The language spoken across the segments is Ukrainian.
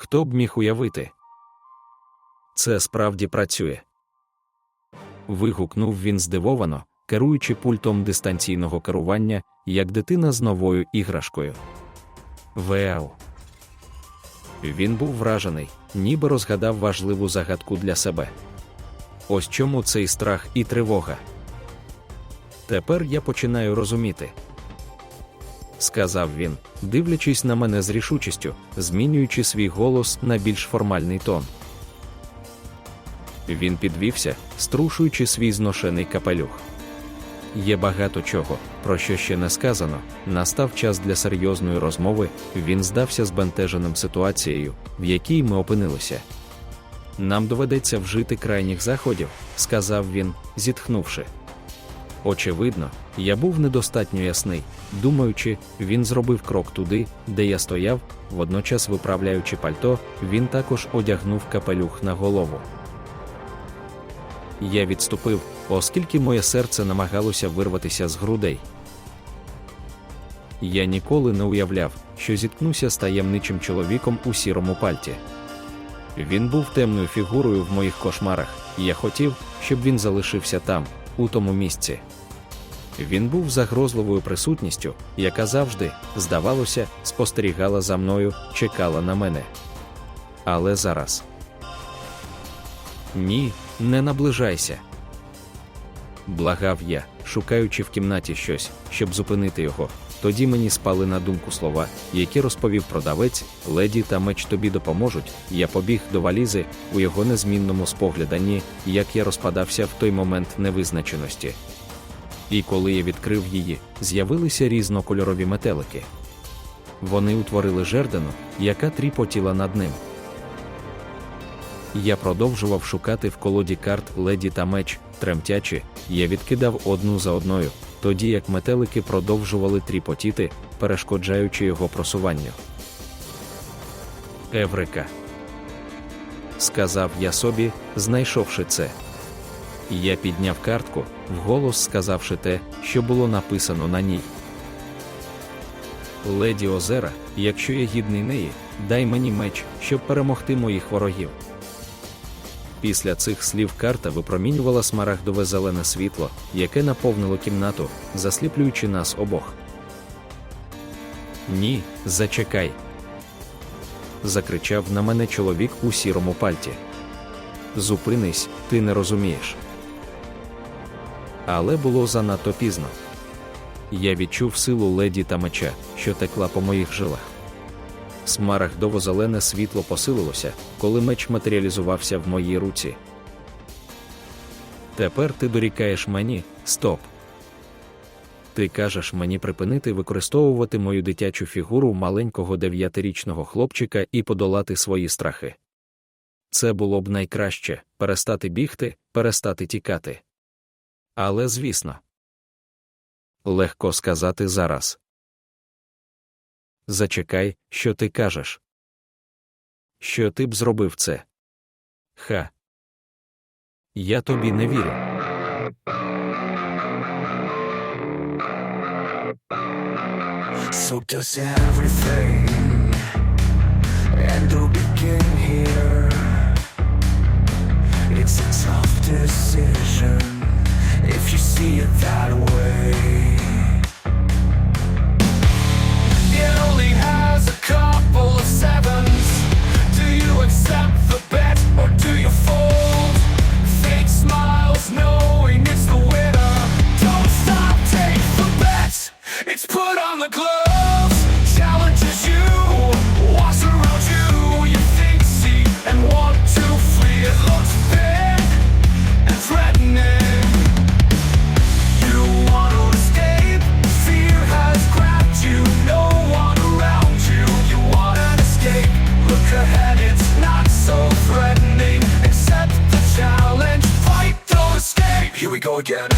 Хто б міг уявити? Це справді працює. Вигукнув він здивовано, керуючи пультом дистанційного керування, як дитина з новою іграшкою. Веу. Він був вражений, ніби розгадав важливу загадку для себе. Ось чому цей страх і тривога. Тепер я починаю розуміти, сказав він, дивлячись на мене з рішучістю, змінюючи свій голос на більш формальний тон. Він підвівся, струшуючи свій зношений капелюх. Є багато чого, про що ще не сказано. Настав час для серйозної розмови. Він здався збентеженим ситуацією, в якій ми опинилися. Нам доведеться вжити крайніх заходів, сказав він, зітхнувши. Очевидно, я був недостатньо ясний, думаючи, він зробив крок туди, де я стояв, водночас виправляючи пальто, він також одягнув капелюх на голову. Я відступив, оскільки моє серце намагалося вирватися з грудей. Я ніколи не уявляв, що зіткнуся з таємничим чоловіком у сірому пальті. Він був темною фігурою в моїх кошмарах, і я хотів, щоб він залишився там, у тому місці. Він був загрозливою присутністю, яка завжди, здавалося, спостерігала за мною, чекала на мене. Але зараз ні, не наближайся. Благав я, шукаючи в кімнаті щось, щоб зупинити його. Тоді мені спали на думку слова, які розповів продавець, леді та меч тобі допоможуть. Я побіг до валізи у його незмінному спогляданні, як я розпадався в той момент невизначеності. І коли я відкрив її, з'явилися різнокольорові метелики. Вони утворили жердину, яка тріпотіла над ним. Я продовжував шукати в колоді карт леді та меч, тремтячи, я відкидав одну за одною, тоді як метелики продовжували тріпотіти, перешкоджаючи його просуванню. Еврика. Сказав я собі, знайшовши це. Я підняв картку, вголос сказавши те, що було написано на ній. Леді Озера, якщо я гідний неї, дай мені меч, щоб перемогти моїх ворогів. Після цих слів карта випромінювала смарагдове зелене світло, яке наповнило кімнату, засліплюючи нас обох. Ні, зачекай. закричав на мене чоловік у сірому пальті. Зупинись, ти не розумієш. Але було занадто пізно. Я відчув силу леді та меча, що текла по моїх жилах. Смарагдово-зелене світло посилилося, коли меч матеріалізувався в моїй руці. Тепер ти дорікаєш мені, стоп. Ти кажеш мені припинити використовувати мою дитячу фігуру маленького дев'ятирічного хлопчика і подолати свої страхи. Це було б найкраще перестати бігти, перестати тікати. Але звісно, легко сказати зараз. Зачекай, що ти кажеш. Що ти б зробив це? Ха. Я тобі не вірю. So does everything and to begin here It's a tough decision if you see it that way. It only has a couple of sevens. Do you accept the bet or do you fold? Fake smiles knowing it's the winner. Don't stop, take the bet. It's put on the gloves Here we go again.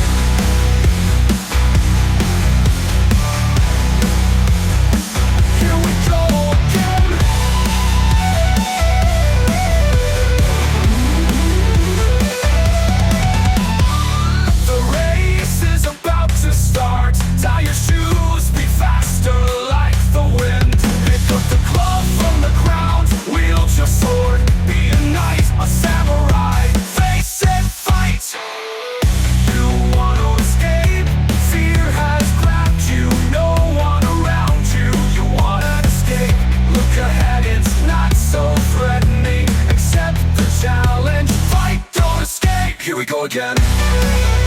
Bye.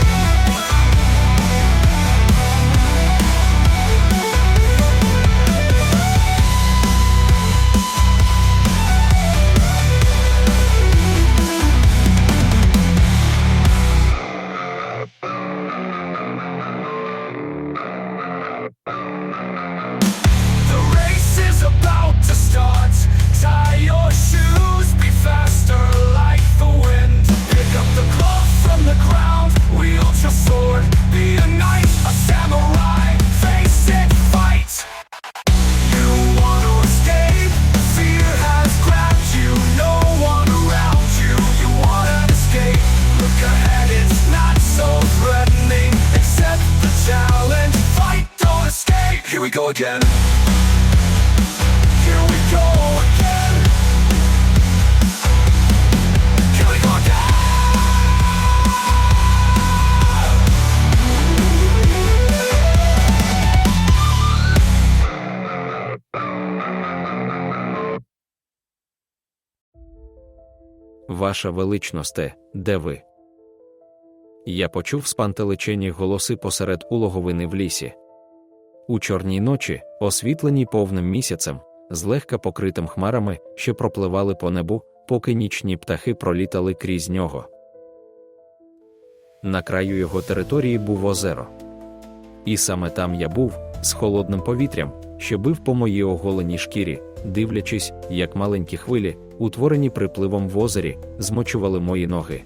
Go again. Here we go again. Here we go again. Ваша величносте, де ви? Я почув спантеличені голоси посеред улоговини в лісі. У чорній ночі, освітленій повним місяцем, злегка покритим хмарами, що пропливали по небу, поки нічні птахи пролітали крізь нього. На краю його території був озеро. І саме там я був, з холодним повітрям, що бив по моїй оголеній шкірі, дивлячись, як маленькі хвилі, утворені припливом в озері, змочували мої ноги.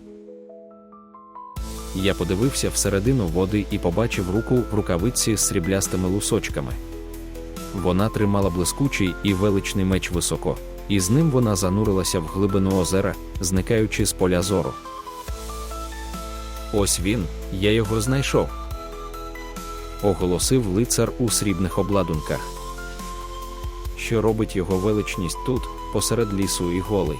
Я подивився всередину води і побачив руку в рукавиці з сріблястими лусочками. Вона тримала блискучий і величний меч високо, і з ним вона занурилася в глибину озера, зникаючи з поля зору. Ось він, я його знайшов. Оголосив лицар у срібних обладунках. Що робить його величність тут, посеред лісу і голий.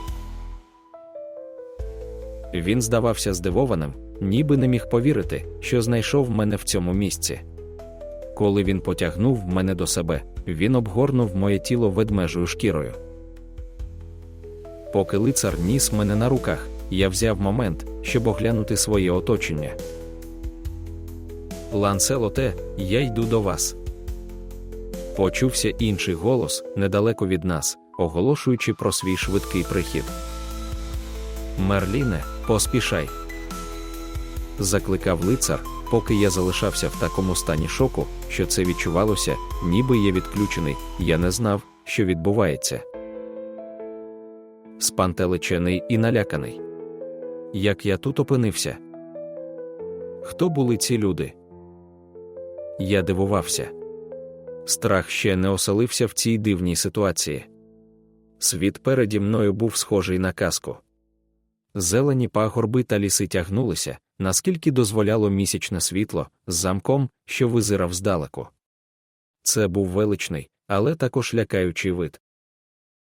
Він здавався здивованим, ніби не міг повірити, що знайшов мене в цьому місці. Коли він потягнув мене до себе, він обгорнув моє тіло ведмежою шкірою. Поки лицар ніс мене на руках, я взяв момент, щоб оглянути своє оточення. Ланселоте, я йду до вас. Почувся інший голос недалеко від нас, оголошуючи про свій швидкий прихід. Мерліне, поспішай. Закликав лицар, поки я залишався в такому стані шоку, що це відчувалося, ніби я відключений, я не знав, що відбувається. Спантеличений і наляканий. Як я тут опинився? Хто були ці люди? Я дивувався. Страх ще не оселився в цій дивній ситуації. Світ переді мною був схожий на казку. Зелені пагорби та ліси тягнулися, наскільки дозволяло місячне світло, з замком, що визирав здалеку. Це був величний, але також лякаючий вид.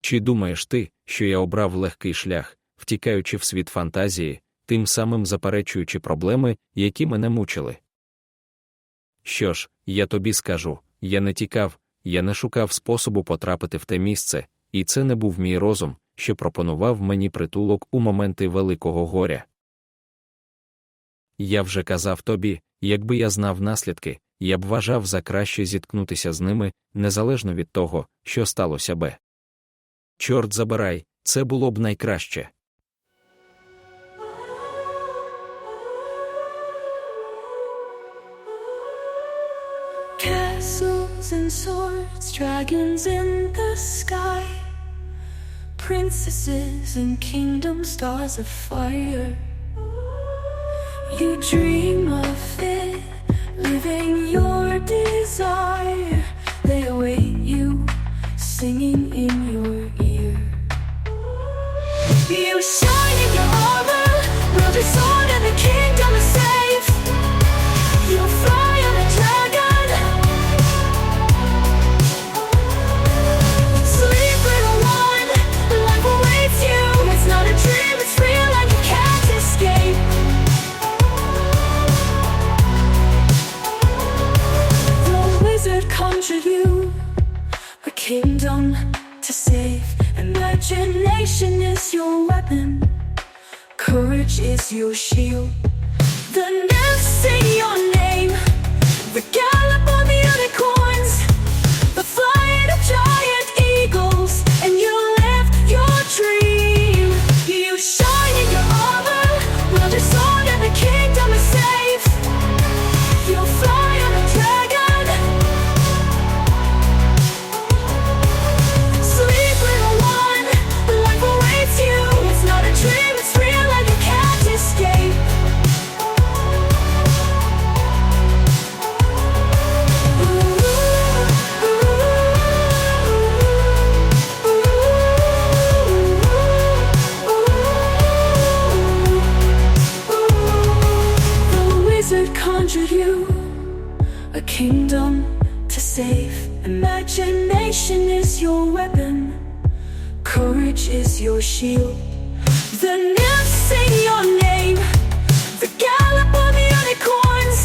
Чи думаєш ти, що я обрав легкий шлях, втікаючи в світ фантазії, тим самим заперечуючи проблеми, які мене мучили? Що ж, я тобі скажу я не тікав, я не шукав способу потрапити в те місце, і це не був мій розум, що пропонував мені притулок у моменти великого горя. Я вже казав тобі, якби я знав наслідки, я б вважав за краще зіткнутися з ними, незалежно від того, що сталося би. Чорт забирай, це було б найкраще. Castles and swords, dragons in the sky, princesses and kingdom stars of fire. dream. Conjured you a kingdom to save. Imagination is your weapon, courage is your shield. The nymphs sing your name, the gallop of unicorns,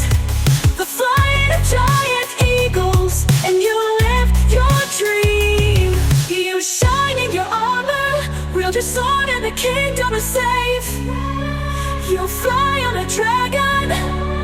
the flight of giant eagles, and you live your dream. You shine in your armor, wield your sword, and the kingdom is safe. You'll fly on a dragon.